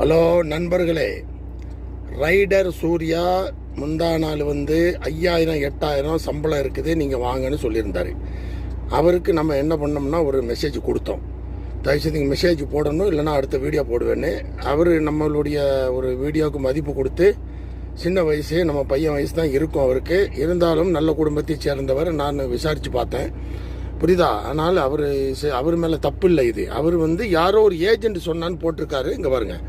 Hello நண்பர்களே rider Surya முந்தா நாள் வந்து ஐயாயிரம் எட்டாயிரம் சம்பளம் இருக்குது நீங்கள் வாங்கன்னு சொல்லியிருந்தாரு. அவருக்கு நம்ம என்ன பண்ணோம்னா ஒரு மெசேஜ் கொடுத்தோம். தயவுசெய்து நீங்கள் மெசேஜ் போடணும் இல்லைன்னா அடுத்த வீடியோ போடுவேன்னு. அவர் நம்மளுடைய ஒரு வீடியோவுக்கு மதிப்பு கொடுத்து சின்ன வயசு நம்ம பையன் வயசு தான் இருக்கும் அவருக்கு. இருந்தாலும் நல்ல குடும்பத்தை சேர்ந்தவர் நான் விசாரித்து பார்த்தேன். புரியுதா? ஆனால் அவர் அவர் மேலே தப்பு இல்லை இது. அவர் வந்து யாரோ ஒரு ஏஜென்ட் சொன்னான்னு போட்டிருக்காரு. இங்கே பாருங்கள்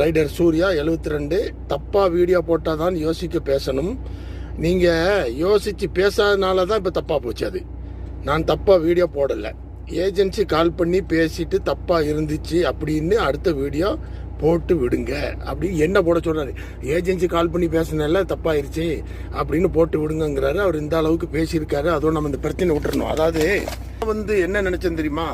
ரைடர் சூர்யா 72 ரெண்டு தப்பாக வீடியோ போட்டால் தான் யோசிக்க பேசணும். நீங்கள் யோசித்து பேசாதனால தான் இப்போ தப்பாக போச்சு அது. நான் தப்பாக வீடியோ போடலை. ஏஜென்சி கால் பண்ணி பேசிட்டு தப்பாக இருந்துச்சு அப்படின்னு அடுத்த வீடியோ போட்டு விடுங்க அப்படின்னு என்ன போட சொல்கிறாரு ஏஜென்சி கால் பண்ணி பேசினால தப்பாயிருச்சு அப்படின்னு போட்டு விடுங்கங்கிறாரு. அவர் இந்த அளவுக்கு பேசியிருக்காரு. அதோட நம்ம இந்த பிரச்சனை விட்டுறணும். அதாவது வந்து என்ன நினைச்சேன் தெரியுமா?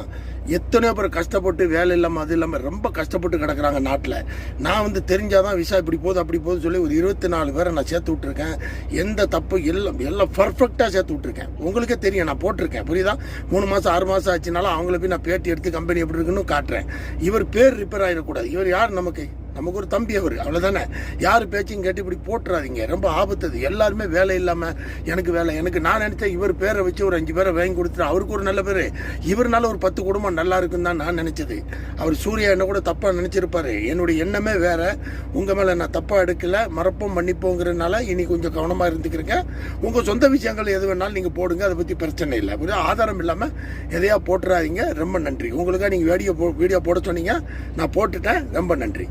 எத்தனையோ பேர் கஷ்டப்பட்டு வேலை இல்லாமல் அது இல்லாமல் ரொம்ப கஷ்டப்பட்டு கிடக்குறாங்க நாட்டில். நான் வந்து தெரிஞ்சாதான் விசா இப்படி போகுது அப்படி போகுது சொல்லி ஒரு இருபத்தி நாலு பேரை நான் சேர்த்து விட்ருக்கேன் எந்த தப்பு எல்லாம் எல்லாம் பர்ஃபெக்டாக சேர்த்து விட்ருக்கேன் உங்களுக்கே தெரியும் நான் போட்டிருக்கேன் புரியுதா? மூணு மாதம் ஆறு மாதம் ஆச்சுனாலும் அவங்கள போய் நான் பேட்டி எடுத்து கம்பெனி எப்படி இருக்குன்னு காட்டுறேன். இவர் பேர் ரிப்பேர் ஆகிடக்கூடாது இவர் யார் நமக்கு? நமக்கு ஒரு தம்பி அவர் அவ்வளோதானே யார் பேச்சையும் கேட்டு இப்படி போட்டுறாதீங்க. ரொம்ப ஆபத்து அது எல்லாருமே வேலை இல்லாமல் எனக்கு வேலை எனக்கு நான் நினச்சேன் இவர் பேரை வச்சு ஒரு அஞ்சு பேரை வாங்கி கொடுத்துட்டு அவருக்கு ஒரு நல்ல பேர். இவர்னால ஒரு பத்து குடும்பம் நல்லா இருக்குன்னு தான் நான் நினச்சது. அவர் சூர்யா என்ன கூட தப்பாக நினச்சிருப்பாரு. என்னுடைய எண்ணமே வேற. உங்கள் மேலே நான் தப்பாக எடுக்கல மறப்போம் மன்னிப்போங்கிறதுனால இனி கொஞ்சம் கவனமாக இருந்துக்கிறேங்க. உங்கள் சொந்த விஷயங்கள் எது வேணாலும் நீங்கள் போடுங்க. அதை பற்றி பிரச்சனை இல்லை. ஒரு ஆதாரம் இல்லாமல் எதையா போட்டுறாதீங்க. ரொம்ப நன்றி. உங்களுக்காக நீங்கள் வீடியோ போ வீடியோ போட சொன்னீங்க. நான் போட்டுட்டேன். ரொம்ப நன்றி.